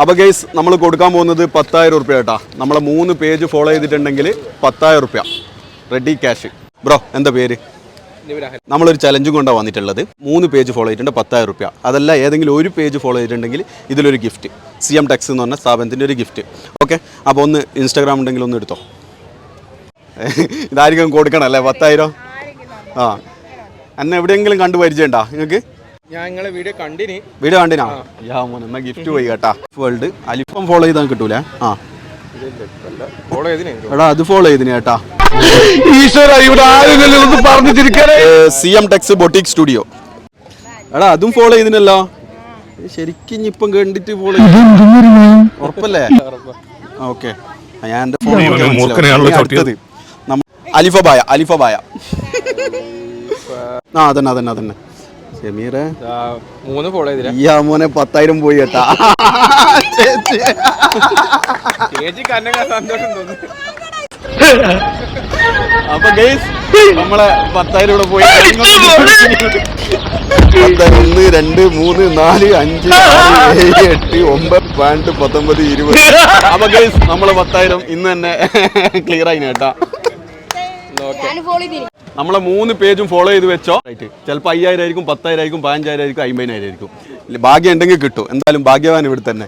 അപ്പോൾ ഗൈസ് നമ്മൾ കൊടുക്കാൻ പോകുന്നത് പത്തായിരം റുപ്യ കേട്ടാ. നമ്മളെ മൂന്ന് പേജ് ഫോളോ ചെയ്തിട്ടുണ്ടെങ്കിൽ പത്തായിരം റുപ്യ റെഡി ക്യാഷ് ബ്രോ എന്താ പേര്? നമ്മളൊരു ചലഞ്ചും കൊണ്ടാണ് വന്നിട്ടുള്ളത്. മൂന്ന് പേജ് ഫോളോ ചെയ്തിട്ടുണ്ട് പത്തായിരം റുപ്യ അതല്ല ഏതെങ്കിലും ഒരു പേജ് ഫോളോ ചെയ്തിട്ടുണ്ടെങ്കിൽ ഇതിലൊരു ഗിഫ്റ്റ് സി എം ടെക്സ് എന്ന് പറഞ്ഞ സ്ഥാപനത്തിന്റെ ഒരു ഗിഫ്റ്റ് ഓക്കെ അപ്പോൾ ഒന്ന് ഇൻസ്റ്റാഗ്രാം ഉണ്ടെങ്കിൽ ഒന്ന് എടുത്തോ. ഇതായിരിക്കും കൊടുക്കണം അല്ലേ? പത്തായിരം? ആ. എന്നെ എവിടെയെങ്കിലും കണ്ടു പരിചയമുണ്ടോ? നിങ്ങൾക്ക് ഞാൻ നിങ്ങളെ വീഡിയോ കണ്ടിന്. വീഡിയോ കണ്ടിനാ? യാ മോനെ എന്നാ ഗിഫ്റ്റ് പോയി കേട്ടാ. വേൾഡ് അലിഫം ഫോളോ ചെയ്താൽ കിട്ടൂല? ആ. ഫോളോ ചെയ്തിന് എടാ അത് ഫോളോ ചെയ്തിന് കേട്ടാ. ഈശ്വര ഇവിടെ ആരെങ്കിലും ഒന്ന് പറഞ്ഞു ചിരിക്കണേ C M tex boutique studio എടാ അതും ഫോളോ ചെയ്തിനല്ലോ. ശരിക്കും ഇപ്പം കണ്ടിട്ട് ഫോളോ ഉറപ്പല്ലേ? ഓക്കെ ഞാൻ എന്റെ ഫോൺ അലിഫബായ അലിഫബായ. ആ അതന്നെ അതന്നെ അതന്നെ. ഷമീറെ. മൂന്ന് ഫോളോ ചെയ്തില്ല? ഈ മോനെ പത്തായിരം പോയി കേട്ടാ. ചേച്ചി. ചേച്ചിക്ക് സന്തോഷം തോന്നുന്നു. അപ്പൊ ഗൈസ് നമ്മളെ പത്തായിരം ഇവിടെ പോയി. ഒന്ന് രണ്ട് മൂന്ന് നാല് അഞ്ച് ഏഴ് എട്ട് ഒമ്പത് പന്ത്രണ്ട് പത്തൊമ്പത് ഇരുപത്. അപ്പൊ ഗൈസ് നമ്മളെ പത്തായിരം ഇന്ന് തന്നെ ക്ലിയർ ആയി കേട്ടാ. ഞാൻ ഫോളോ ചെയ്തിന്. നമ്മളെ മൂന്ന് പേജും ഫോളോ ചെയ്ത് വെച്ചോ. ചിലപ്പോൾ അയ്യായിരം ആയിരിക്കും പത്തായിരം ആയിരിക്കും പതിനഞ്ചായിരം ആയിരിക്കും അമ്പതിനായിരം ആയിരിക്കും. ഭാഗ്യം ഉണ്ടെങ്കിൽ കിട്ടും. എന്തായാലും ഭാഗ്യവാൻ ഇവിടെ തന്നെ